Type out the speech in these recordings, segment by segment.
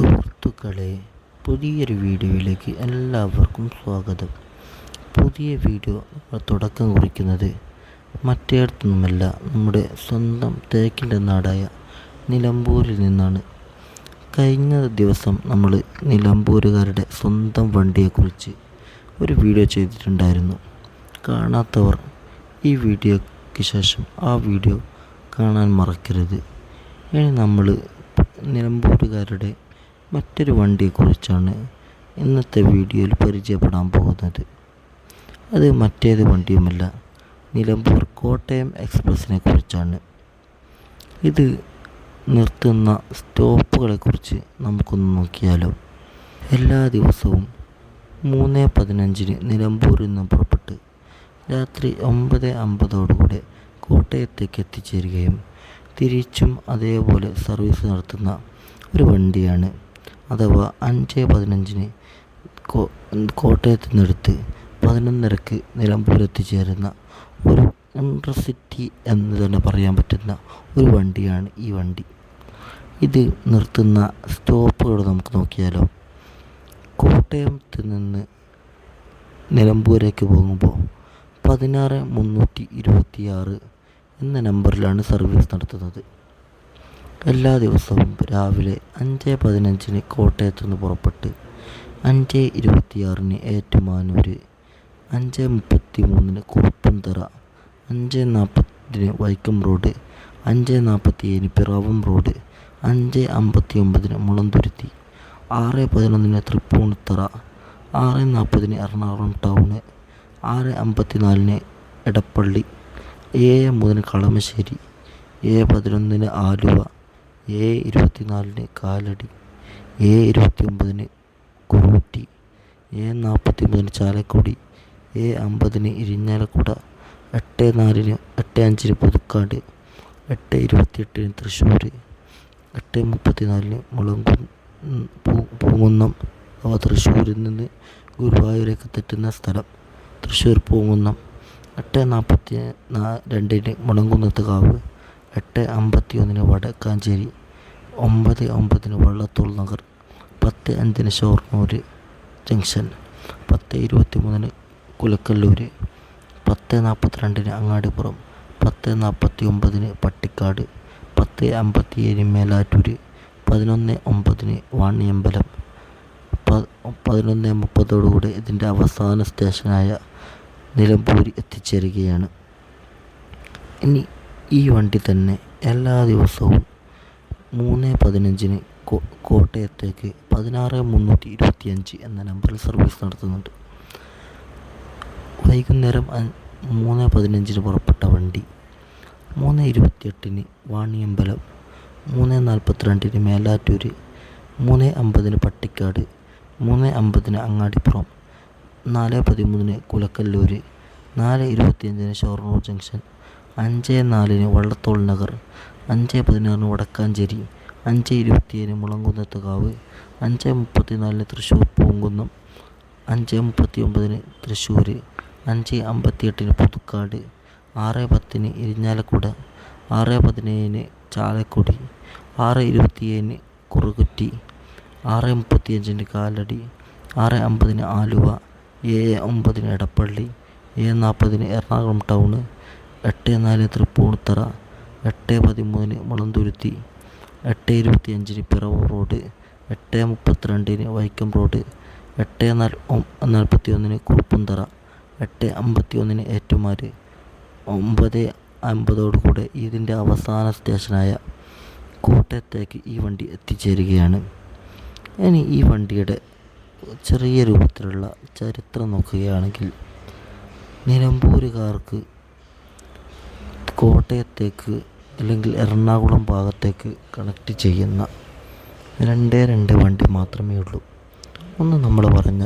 സുഹൃത്തുക്കളെ പുതിയൊരു വീഡിയോയിലേക്ക് എല്ലാവർക്കും സ്വാഗതം. പുതിയ വീഡിയോ തുടക്കം കുറിക്കുന്നത് മറ്റേടത്തുനിന്നുമല്ല നമ്മുടെ സ്വന്തം തേക്കിന്റെ നാടായ നിലമ്പൂരിൽ നിന്നാണ്. കഴിഞ്ഞ ദിവസം നമ്മൾ നിലമ്പൂരുകാരുടെ സ്വന്തം വണ്ടിയെക്കുറിച്ച് ഒരു വീഡിയോ ചെയ്തിട്ടുണ്ടായിരുന്നു. കാണാത്തവർ ഈ വീഡിയോയ്ക്ക് ശേഷം ആ വീഡിയോ കാണാൻ മറക്കരുത്. ഇനി നമ്മൾ നിലമ്പൂരുകാരുടെ മറ്റൊരു വണ്ടിയെക്കുറിച്ചാണ് ഇന്നത്തെ വീഡിയോയിൽ പരിചയപ്പെടാൻ പോകുന്നത്. അത് മറ്റേത് വണ്ടിയുമല്ല നിലമ്പൂർ കോട്ടയം എക്സ്പ്രസ്സിനെ കുറിച്ചാണ്. ഇത് നിർത്തുന്ന സ്റ്റോപ്പുകളെക്കുറിച്ച് നമുക്കൊന്ന് നോക്കിയാലോ. എല്ലാ ദിവസവും മൂന്ന് പതിനഞ്ചിന് നിലമ്പൂരിൽ നിന്ന് പുറപ്പെട്ട് രാത്രി ഒമ്പത് അമ്പതോടുകൂടെ കോട്ടയത്തേക്ക് എത്തിച്ചേരുകയും തിരിച്ചും അതേപോലെ സർവീസ് നടത്തുന്ന ഒരു വണ്ടിയാണ് അഥവാ അഞ്ച് പതിനഞ്ചിന് കോട്ടയത്ത് നിന്നെടുത്ത് പതിനൊന്നരക്ക് നിലമ്പൂർ എത്തിച്ചേരുന്ന ഒരു ഇൻട്രസിറ്റി എന്ന് തന്നെ പറയാൻ പറ്റുന്ന ഒരു വണ്ടിയാണ് ഈ വണ്ടി. ഇത് നിർത്തുന്ന സ്റ്റോപ്പുകൾ നമുക്ക് നോക്കിയാലോ. കോട്ടയത്ത് നിന്ന് നിലമ്പൂരേക്ക് പോകുമ്പോൾ പതിനാറ് മുന്നൂറ്റി ഇരുപത്തിയാറ് എന്ന നമ്പറിലാണ് സർവീസ് നടത്തുന്നത്. എല്ലാ ദിവസവും രാവിലെ അഞ്ച് പതിനഞ്ചിന് കോട്ടയത്തു നിന്ന് പുറപ്പെട്ട് അഞ്ച് ഇരുപത്തിയാറിന് ഏറ്റുമാനൂർ അഞ്ച് മുപ്പത്തി മൂന്നിന് കുറുപ്പന്തറ അഞ്ച് നാൽപ്പതിന് വൈക്കം റോഡ് അഞ്ച് നാൽപ്പത്തി ഏഴിന് പിറവം റോഡ് അഞ്ച് അമ്പത്തി ഒമ്പതിന് മുളന്തുരുത്തി ആറ് പതിനൊന്നിന് തൃപ്പൂണിത്തറ ആറ് നാൽപ്പതിന് എറണാകുളം ടൗണ് ആറ് അമ്പത്തി നാലിന് എടപ്പള്ളി ഏഴ് മൂന്നിന് കളമശ്ശേരി ഏഴ് പതിനൊന്നിന് ആലുവ ഏഴ് ഇരുപത്തിനാലിന് കാലടി എ ഇരുപത്തി ഒമ്പതിന് കുറുട്ടി എ നാൽപ്പത്തി ഒമ്പതിന് ചാലക്കുടി എ അമ്പതിന് ഇരിഞ്ഞാലക്കുട എട്ട് നാലിന് എട്ട് അഞ്ചിന് പുതുക്കാട് എട്ട് ഇരുപത്തിയെട്ടിന് തൃശ്ശൂർ എട്ട് മുപ്പത്തി നാലിന് മുളങ്കു പൂങ്കുന്നം അവ തൃശ്ശൂരിൽ നിന്ന് ഗുരുവായൂരേക്ക് തെറ്റുന്ന സ്ഥലം തൃശ്ശൂർ പൂങ്കുന്നം എട്ട് നാൽപ്പത്തി രണ്ടിന് മുളങ്കുന്നത്ത് കാവ് എട്ട് അമ്പത്തി ഒന്നിന് വടക്കാഞ്ചേരി ഒമ്പത് ഒമ്പതിന് വള്ളത്തോൾ നഗർ. പത്ത് അഞ്ചിന് ഷൊർണൂർ ജംഗ്ഷൻ. പത്ത് ഇരുപത്തി മൂന്നിന് കുലക്കല്ലൂർ പത്ത് നാൽപ്പത്തിരണ്ടിന് അങ്ങാടിപ്പുറം. പത്ത് നാൽപ്പത്തി ഒമ്പതിന് പട്ടിക്കാട്. പത്ത് അമ്പത്തി ഏഴിന് മേലാറ്റൂർ പതിനൊന്ന് ഒമ്പതിന് വാണിയമ്പലം. പതിനൊന്ന് മുപ്പതോടുകൂടി ഇതിന്റെ അവസാന സ്റ്റേഷനായ നിലമ്പൂർ എത്തിച്ചേരുകയാണ്. ഇനി ഈ വണ്ടി തന്നെ എല്ലാ ദിവസവും മൂന്ന് പതിനഞ്ചിന് കോട്ടയത്തേക്ക് പതിനാറ് മുന്നൂറ്റി ഇരുപത്തിയഞ്ച് എന്ന നമ്പറിൽ സർവീസ് നടത്തുന്നുണ്ട്. വൈകുന്നേരം മൂന്ന് പതിനഞ്ചിന് പുറപ്പെട്ട വണ്ടി മൂന്ന് ഇരുപത്തിയെട്ടിന് വാണിയമ്പലം മൂന്ന് നാൽപ്പത്തിരണ്ടിന് മേലാറ്റൂർ മൂന്ന് അമ്പതിന് പട്ടിക്കാട് മൂന്ന് അമ്പതിന് അങ്ങാടിപ്പുറം നാല് പതിമൂന്നിന് കുലക്കല്ലൂർ നാല് ഇരുപത്തിയഞ്ചിന് ഷൊർണൂർ ജംഗ്ഷൻ അഞ്ച് നാലിന് വള്ളത്തോൾ നഗർ അഞ്ച് പതിനാറിന് വടക്കാഞ്ചേരി അഞ്ച് ഇരുപത്തിയേഴിന് മുളങ്കുന്നത്തുകാവ് അഞ്ച് മുപ്പത്തിനാലിന് തൃശ്ശൂർ പൂങ്കുന്നം അഞ്ച് മുപ്പത്തി ഒമ്പതിന് തൃശ്ശൂർ അഞ്ച് അമ്പത്തിയെട്ടിന് പുതുക്കാട് ആറ് പത്തിന് ഇരിഞ്ഞാലക്കുട ആറ് പതിനേഴിന് ചാലക്കുടി ആറ് ഇരുപത്തിയേഴിന് കുറുകുറ്റി ആറ് മുപ്പത്തിയഞ്ചിന് കാലടി ആറ് അമ്പതിന് ആലുവ ഏഴ് ഒമ്പതിന് എടപ്പള്ളി ഏഴ് നാൽപ്പതിന് എറണാകുളം ടൗണ് എട്ട് നാല് തൃപ്പൂണിത്തറ എട്ട് പതിമൂന്നിന് മുളന്തുരുത്തി എട്ട് ഇരുപത്തിയഞ്ചിന് പിറവൂർ റോഡ് എട്ട് മുപ്പത്തിരണ്ടിന് വൈക്കം റോഡ് എട്ട് നാൽപ്പത്തി ഒന്നിന് കുറുപ്പന്തറ എട്ട് അമ്പത്തി ഒന്നിന് ഏറ്റുമാർ ഒമ്പത് അമ്പതോടുകൂടെ ഇതിന്റെ അവസാന സ്റ്റേഷനായ കോട്ടയത്തേക്ക് ഈ വണ്ടി എത്തിച്ചേരുകയാണ്. ഇനി ഈ വണ്ടിയുടെ ചെറിയ രൂപത്തിലുള്ള ചരിത്രം നോക്കുകയാണെങ്കിൽ നിലമ്പൂരുകാർക്ക് കോട്ടയത്തേക്ക് അല്ലെങ്കിൽ എറണാകുളം ഭാഗത്തേക്ക് കണക്ട് ചെയ്യുന്ന രണ്ടേ രണ്ട് വണ്ടി മാത്രമേ ഉള്ളൂ. ഒന്ന് നമ്മൾ പറഞ്ഞ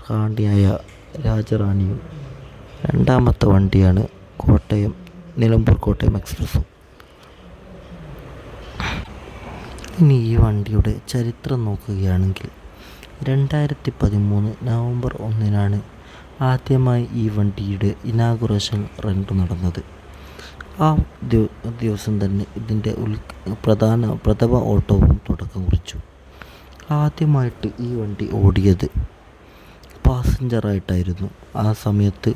റാണ്ടിയായ രാജറാണിയും രണ്ടാമത്തെ വണ്ടിയാണ് കോട്ടയം നിലമ്പൂർ കോട്ടയം എക്സ്പ്രസ്സും. ഇനി ഈ വണ്ടിയുടെ ചരിത്രം നോക്കുകയാണെങ്കിൽ രണ്ടായിരത്തി പതിമൂന്ന് നവംബർ ഒന്നിനാണ് ആദ്യമായി ഈ വണ്ടിയുടെ ഇനാഗുറേഷൻ റെന്റ് നടന്നത്. ആ ദിവസം തന്നെ ഇതിന്റെ ഉൽ പ്രധാന പ്രഥമ ഓട്ടവും തുടക്കം കുറിച്ചു. ആദ്യമായിട്ട് ഈ വണ്ടി ഓടിയത് പാസഞ്ചറായിട്ടായിരുന്നു. ആ സമയത്ത്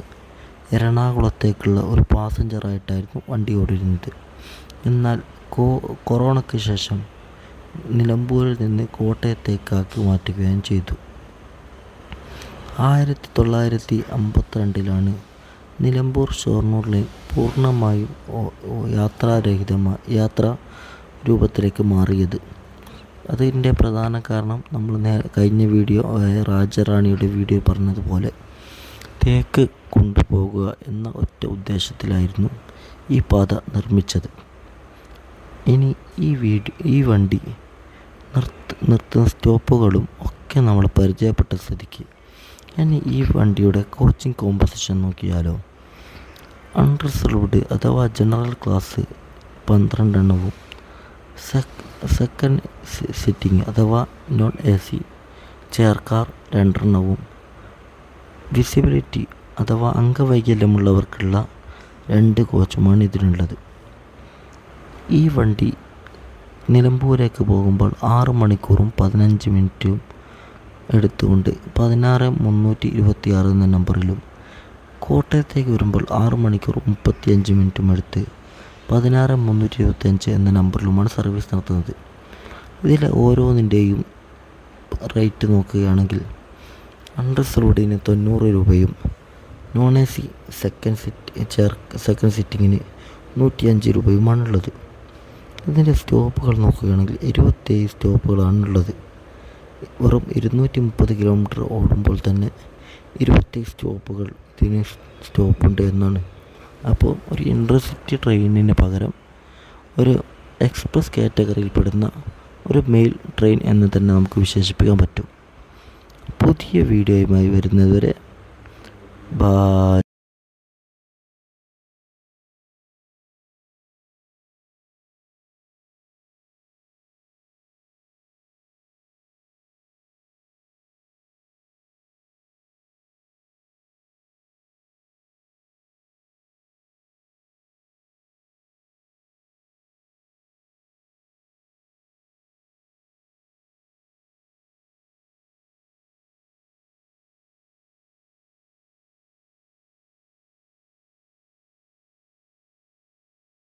എറണാകുളത്തേക്കുള്ള ഒരു പാസഞ്ചറായിട്ടായിരുന്നു വണ്ടി ഓടിയിരുന്നത്. എന്നാൽ കോ കൊറോണയ്ക്ക് ശേഷം നിലമ്പൂരിൽ നിന്ന് കോട്ടയത്തേക്കാക്കി മാറ്റുകയും ചെയ്തു. ആയിരത്തി തൊള്ളായിരത്തി അമ്പത്തിരണ്ടിലാണ് നിലമ്പൂർ ഷൊർണൂർ ലൈൻ പൂർണമായും യാത്രാരഹിതമായി യാത്രാ രൂപത്തിലേക്ക് മാറിയത്. അതിന്റെ പ്രധാന കാരണം നമ്മൾ കഴിഞ്ഞ വീഡിയോ രാജറാണിയുടെ വീഡിയോ പറഞ്ഞതുപോലെ തേക്ക് കൊണ്ടുപോകുക എന്ന ഒറ്റ ഉദ്ദേശത്തിലായിരുന്നു ഈ പാത നിർമ്മിച്ചത്. ഇനി ഈ വീഡിയോ ഈ വണ്ടി നിർത്ത് നിർത്തുന്ന സ്റ്റോപ്പുകളും ഒക്കെ നമ്മൾ പരിചയപ്പെട്ട സ്ഥിതിക്ക്. ഇനി ഈ വണ്ടിയുടെ കോച്ചിങ് കോമ്പസിഷൻ നോക്കിയാലോ? അൺറിസർവ്ഡ് അഥവാ ജനറൽ ക്ലാസ് പന്ത്രണ്ടെണ്ണവും. സെക്കൻഡ് സിറ്റിംഗ് അഥവാ നോൺ എ സി ചെയർ രണ്ടെണ്ണവും. വിസിബിലിറ്റി അഥവാ അംഗവൈകല്യമുള്ളവർക്കുള്ള രണ്ട് കോച്ചുമാണ് ഇതിനുള്ളത്. ഈ വണ്ടി നിലമ്പൂരേക്ക് പോകുമ്പോൾ ആറ് മണിക്കൂറും പതിനഞ്ച് മിനിറ്റും എടുത്തുകൊണ്ട് പതിനാറ് മുന്നൂറ്റി ഇരുപത്തി ആറ് എന്ന നമ്പറിലും കോട്ടയത്തേക്ക് വരുമ്പോൾ ആറ് മണിക്കൂർ മുപ്പത്തിയഞ്ച് മിനിറ്റും എടുത്ത് പതിനാറ് മുന്നൂറ്റി ഇരുപത്തിയഞ്ച് എന്ന നമ്പറിലുമാണ് സർവീസ് നടത്തുന്നത്. ഇതിലെ ഓരോന്നിന്റെയും റേറ്റ് നോക്കുകയാണെങ്കിൽ അൺറിസർവ്ഡിന് തൊണ്ണൂറ് രൂപയും non A C second sit chair second സിറ്റിങ്ങിന് നൂറ്റിയഞ്ച് രൂപയുമാണുള്ളത്. ഇതിന്റെ സ്റ്റോപ്പുകൾ നോക്കുകയാണെങ്കിൽ ഇരുപത്തേഴ് സ്റ്റോപ്പുകളാണുള്ളത്. വെറും ഇരുന്നൂറ്റി മുപ്പത് കിലോമീറ്റർ ഓടുമ്പോൾ തന്നെ ഇരുപത്തേഴ് സ്റ്റോപ്പുകൾ ഇതിന് സ്റ്റോപ്പുണ്ട് എന്നാണ്. അപ്പോൾ ഒരു ഇന്റർസിറ്റി ട്രെയിനിന് പകരം ഒരു എക്സ്പ്രസ് കാറ്റഗറിയിൽപ്പെടുന്ന ഒരു മെയിൽ ട്രെയിൻ എന്ന് തന്നെ നമുക്ക് വിശേഷിപ്പിക്കാൻ പറ്റും. പുതിയ വീഡിയോയുമായി വരുന്നതുവരെ ബായ്